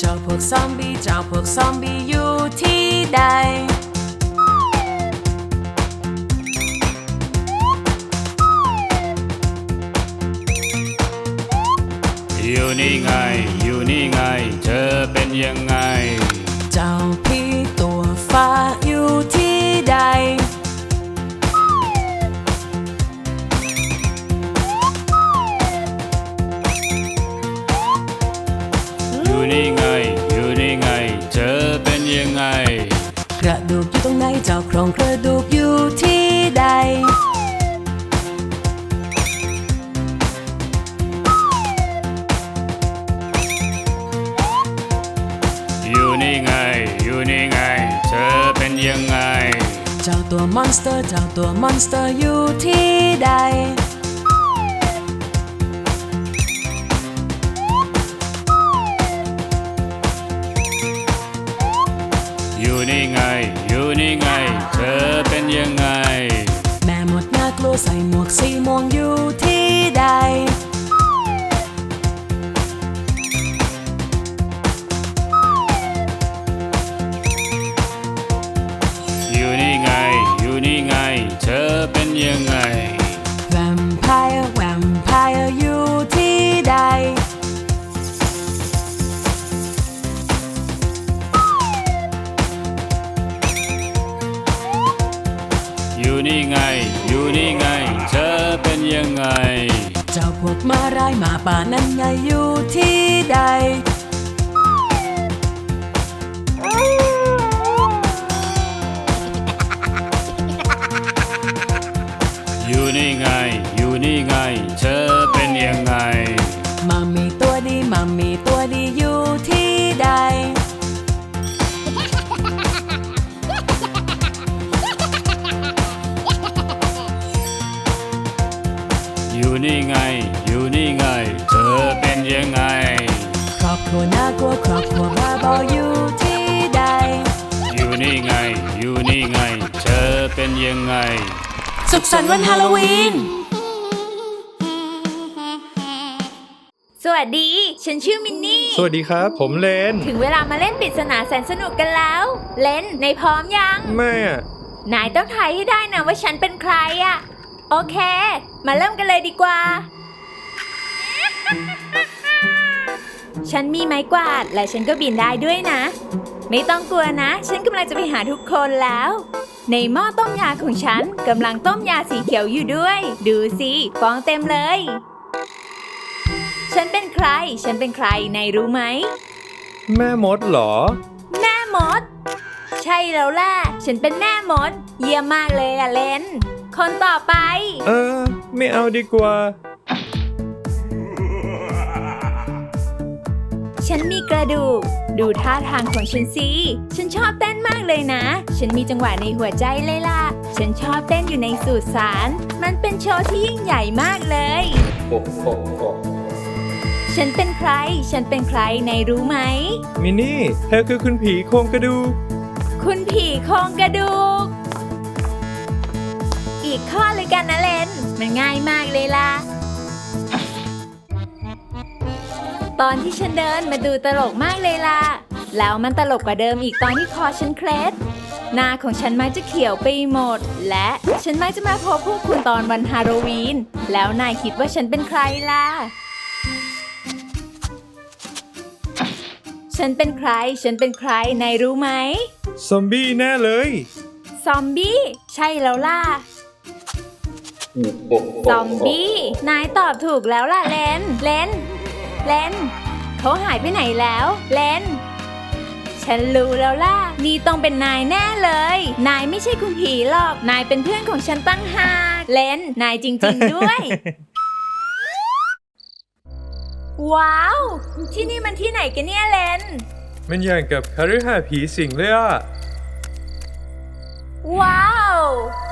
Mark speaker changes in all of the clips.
Speaker 1: เจ้าพวกซอมบี้เจ้าพวกซอมบี้อยู่ที่ใด
Speaker 2: อยู่นี่ไง อยู่นี่ไง เธอเป็นยังไง
Speaker 1: เจ้าผีตัวฟ้าอยู่ที่
Speaker 2: เจ้า
Speaker 1: โครงกระดูกอยู่ที่ใด
Speaker 2: อยู่นี่ไง อยู่นี่ไง เธอเป็นยังไง
Speaker 1: เจ้าตัวมอนสเตอร์ เจ้าตัวมอนสเตอร์อยู่ที่ใด
Speaker 2: อยู่นี่ไง อยู่นี่ไง เธอเป็นยังไง
Speaker 1: แม่หมดน่ากลัวใส่หมวกสีม่วงอยู่ที่ใด
Speaker 2: อยู่นี่ไง อยู่นี่ไง เธอเป็นยังไง
Speaker 1: อยู่
Speaker 2: นี่ไง อยู่นี่ไง เธอเป็นยังไง
Speaker 1: เจ้าพวกมาร้ายหมาป่านั้นไงอยู่ที่ใด
Speaker 2: อยู่นี่ไง อยู่นี่ไง เธอเป็นยังไง
Speaker 1: มามีตัวดีมามี
Speaker 2: นี่ไง อยู่นี่ไง เธอเป็นยังไง
Speaker 1: ครอบครัวน่ากลัวครอบครัวบ้าบออยู่ที่ใด
Speaker 2: อยู่นี่ไง อยู่นี่ไง เธอเป็นยังไง
Speaker 1: สุขสันต์วันฮาโลวีน
Speaker 3: สวัสดี ฉันชื่อมินนี่
Speaker 4: สวัสดีครับ ผมเลน
Speaker 3: ถึงเวลามาเล่นปริศนาแสนสนุกกันแล้ว เล่นในพร้อมยัง
Speaker 4: แม่อะ
Speaker 3: นายต้องทายให้ได้นะว่าฉันเป็นใครอะ โอเค มาเริ่มกันเลยดีกว่า ฉันมีไม้กวาดและฉันก็บินได้ด้วยนะ ไม่ต้องกลัวนะ ฉันกำลังจะไปหาทุกคนแล้ว ในหม้อต้มยาของฉันกำลังต้มยาสีเขียวอยู่ด้วย ดูสิฟองเต็มเลย ฉันเป็นใคร ฉันเป็นใครนายรู้ไหม
Speaker 4: แม่มดเหรอ
Speaker 3: แม่มด ใช่แล้วล่ะ ฉันเป็นแม่มด เยี่ยมมากเลยอะเลน คนต่อไป
Speaker 4: เออ ไม่เอาดีกว่า
Speaker 3: ฉันมีกระดูก ดูท่าทางของฉันสิ ฉันชอบเต้นมากเลยนะ ฉันมีจังหวะในหัวใจเลยล่ะ ฉันชอบเต้นอยู่ในสุสาน มันเป็นโชว์ที่ยิ่งใหญ่มากเลย ฉันเป็นใคร ฉันเป็นใครในรู้ไหม
Speaker 4: มินี่ เธอคือคุณผีโครงกระดูก
Speaker 3: คุณผีโครงกระดูก อีกข้อเลยกันนะเลน มันง่ายมากเลยล่ะ ตอนที่ฉันเดินมาดูตลกมากเลยล่ะ แล้วมันตลกกว่าเดิมอีกตอนที่คอฉันเคล็ดหน้าของฉันมักจะเขียวไปหมด และฉันมักจะมาพบพวกคุณตอนวันฮาโลวีน แล้วนายคิดว่าฉันเป็นใครล่ะ ฉันเป็นใคร ฉันเป็นใคร นายรู้ไหม
Speaker 4: ซอมบี้แน่เลย
Speaker 3: ซอมบี้ ใช่แล้วล่ะ ซอมบี้ นายตอบถูกแล้วล่ะเลน เลน เลน เขาหายไปไหนแล้ว เลน ฉันรู้แล้วล่ะ นี่ต้องเป็นนายแน่เลย นายไม่ใช่คุณผีหรอก นายเป็นเพื่อนของฉันตั้งหากเลน นายจริง ๆ ด้วย ว้าว ที่นี่มันที่ไหนกันเนี่ยเลน
Speaker 4: มันอย่างกับคาริหาสน์ผีสิงเลยอะ
Speaker 3: ว้าว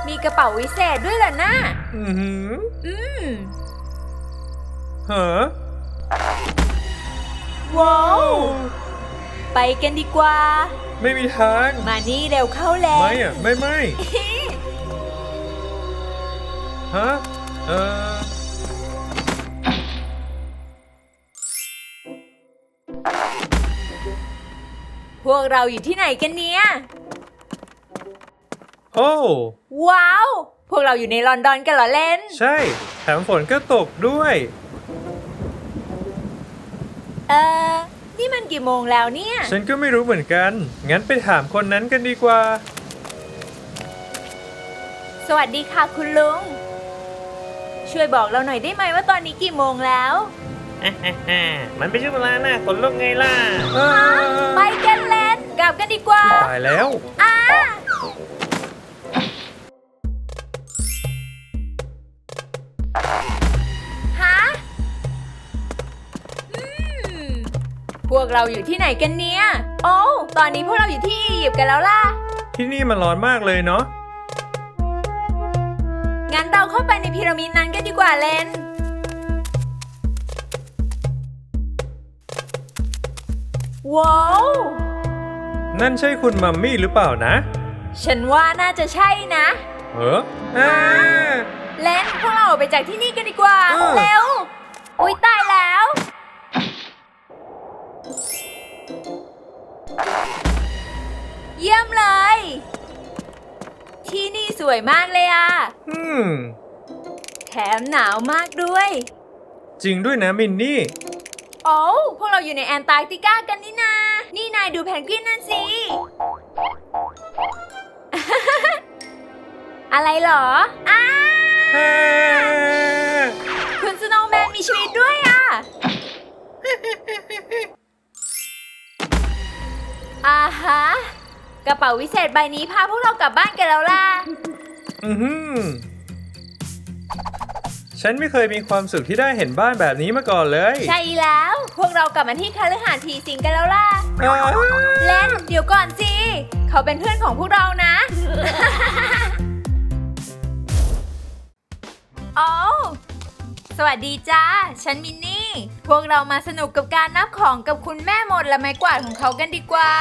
Speaker 3: มีกระเป๋าวิเศษด้วยเหรอนะ
Speaker 4: อือหือ
Speaker 3: อืม
Speaker 4: ฮะ
Speaker 3: ว้าว ไปกันดีกว่า
Speaker 4: ไม่มีทาง
Speaker 3: มานี่เร็วเข้าแล้ว
Speaker 4: ไม่อะไม่ไม่ฮะเออ
Speaker 3: วกเราอยู่ที่ไหนกันเนี่ย
Speaker 4: โอ้
Speaker 3: ว้าว พวกเราอยู่ในลอนดอนกันเหรอเลน
Speaker 4: ใช่ แถมฝนก็ตกด้วย
Speaker 3: เออนี่มันกี่โมงแล้วเนี่ย
Speaker 4: ฉันก็ไม่รู้เหมือนกัน งั้นไปถามคนนั้นกันดีกว่า
Speaker 3: สวัสดีค่ะคุณลุง ช่วยบอกเราหน่อยได้ไหมว่าตอนนี้กี่โมงแล้ว
Speaker 5: มันเป็นช่วงเวลาหน้าขนลุกไงล่ะ
Speaker 3: ไปกันเลนกลับกันดีกว่า
Speaker 4: ตายแล้ว
Speaker 3: อ่า วกเราอยู่ที่ไหนกันเนี่ย โอ้วตอนนี้พวกเราอยู่ที่อียิปต์กันแล้วล่ะ
Speaker 4: ที่นี่มันร้อนมากเลยเนาะ
Speaker 3: งั้นเราเข้าไปในพีระมิดนั้นกันดีกว่าเลน ว้าว
Speaker 4: นั่นใช่คุณมัมมี่หรือเปล่านะ
Speaker 3: ฉันว่าน่าจะใช่นะ
Speaker 4: เอออ่า
Speaker 3: เลนพวกเราออกไปจากที่นี่กันดีกว่า
Speaker 4: เออ
Speaker 3: เร็ว อุ้ยตายแล้ว เยี่ยมเลย ที่นี่สวยมากเลยอะ
Speaker 4: อืม
Speaker 3: แถมหนาวมากด้วย
Speaker 4: จริงด้วยนะมินนี่
Speaker 3: โอ้วพวกเราอยู่ในแอนตาร์กติกากันนี่นา นี่นายดูแพนกวินนั่นสิ อะไรเหรอ อ้า คุณสโนว์แมนมีชีวิตด้วยอะอ่าฮะ กระเป๋าวิเศษใบนี้พาพวกเรากลับบ้านกันแล้วล่ะ
Speaker 4: อือหือฉันไม่เคยมีความสุขที่ได้เห็นบ้านแบบนี้มาก่อนเลย
Speaker 3: ใช่แล้ว พวกเรากลับมาที่คาลือหาสน์ผีสิงกันแล้วล่ะ
Speaker 4: อ้าว
Speaker 3: เล่นเดี๋ยวก่อนสิ เขาเป็นเพื่อนของพวกเรานะ โอ้วสวัสดีจ้า ฉันมินนี่ พวกเรามาสนุกกับการนับของกับคุณแม่หมดและไม้กวาดของเขากันดีกว่า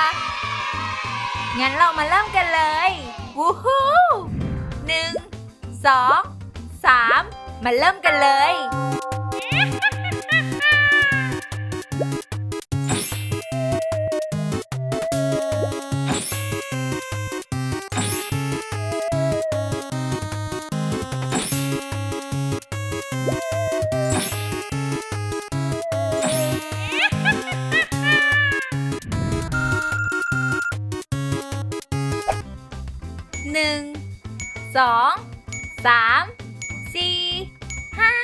Speaker 3: งั้นเรามาเริ่มกันเลยวู้ฮู้หนึ่งสองสามมาเริ่มกันเลย องสามสี่ห้า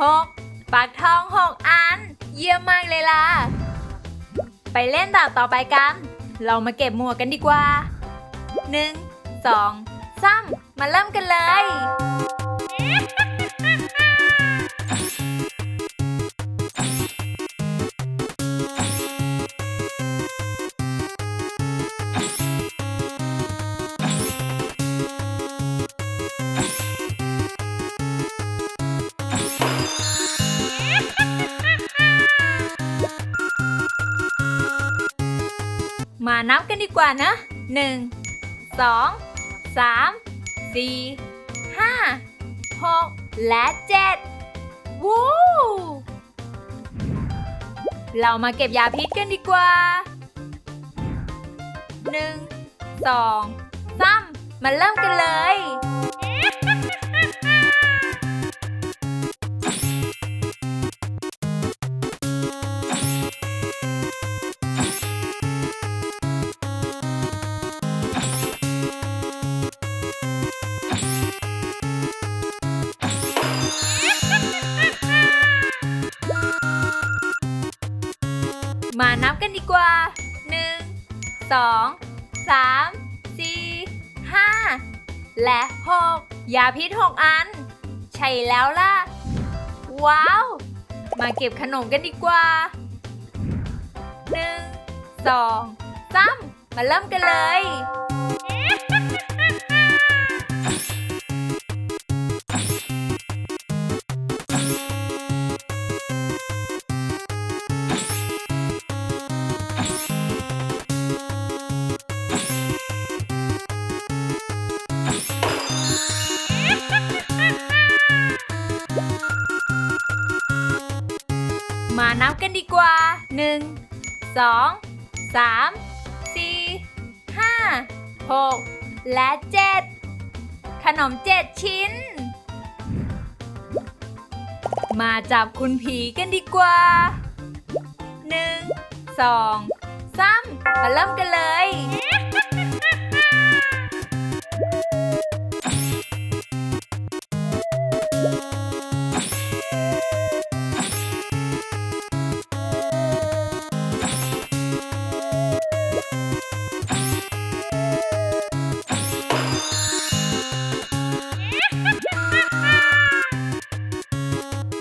Speaker 3: หกปักทองหกอัน เยี่ยมมากเลยล่ะ ไปเล่นด่าบต่อไปกัน เรามาเก็บหมวกกันดีกว่าหนึ่งสองสามมาเริ่มกันเลย นับกันดีกว่านะหนึ่งสองสามสี่ห้าหกและเจ็ดวู้เรามาเก็บยาพิษกันดีกว่าหนึ่งสองสามมาเริ่มกันเลย กันดีกว่าหนึ่งสองสามสี่ห้าและหกยาพิษหกอัน ใช่แล้วล่ะ ว้าว มาเก็บขนมกันดีกว่าหนึ่งสองสามมาเริ่มกันเลย นับกันดีกว่า 1 2 3หกและเจ็ดขนมเจ็ดชิ้น มาจับคุณผีกันดีกว่าหนึ่งสองสามมาเริ่มกันเลย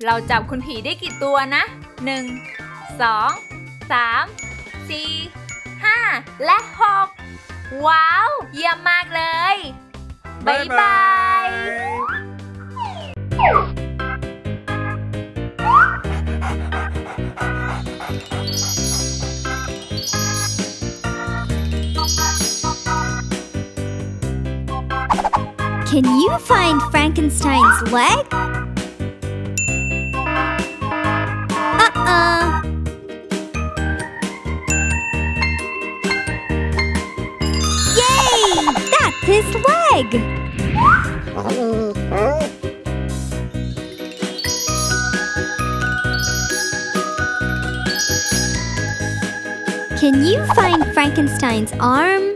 Speaker 3: เราจับคุณผีได้กี่ตัวนะ 1 2 3 4 5 และ 6 ว้าว เยี่ยมมากเลย บ๊ายบาย
Speaker 6: Can you find Frankenstein's leg? Yay! That's his leg! Can you find Frankenstein's arm?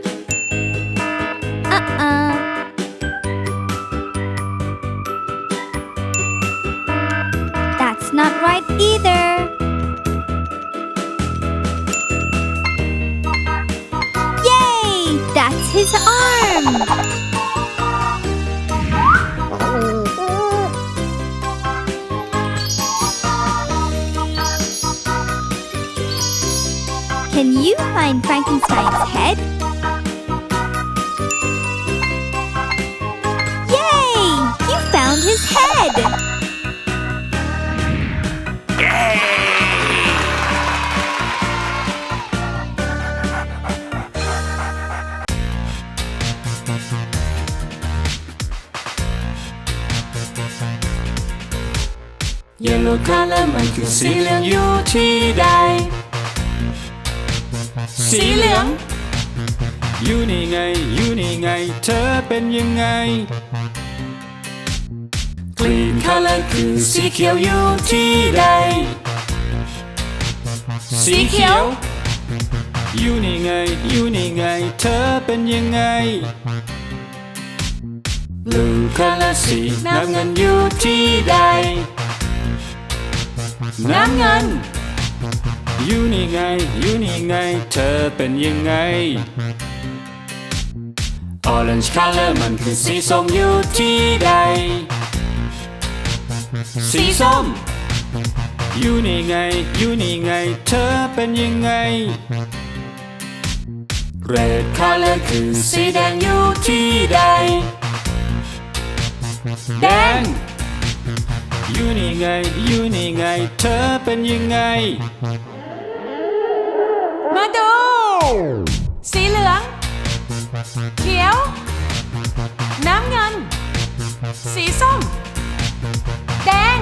Speaker 6: Uh-uh. Can you find Frankenstein's head? Yay! You found his head!
Speaker 7: Yellow color มันคือสีเหลืองอยู่ที่ใด สีเหลือง
Speaker 2: อยู่นี่ไง อยู่นี่ไง เธอเป็นยังไง
Speaker 7: Green color คือสีเขียวอยู่ที่ใด สีเขียว
Speaker 2: อยู่นี่ไง อยู่นี่ไง เธอเป็นยังไง
Speaker 7: Blue color สีน้ำเงินอยู่ที่ใด น้ำเงิน
Speaker 2: อยู่นี่ไง อยู่นี่ไง เธอเป็นยังไง
Speaker 7: Orange color มันคือสีส้มอยู่ที่ใด สีส้ม
Speaker 2: อยู่นี่ไง อยู่นี่ไง เธอเป็นยังไง
Speaker 7: Red color คือสีแดงอยู่ที่ใด แดง
Speaker 2: อยู่นี่ไง อยู่นี่ไง เธอเป็นยังไง
Speaker 3: สีเหลือง เขียว น้ำเงิน สีส้ม แดง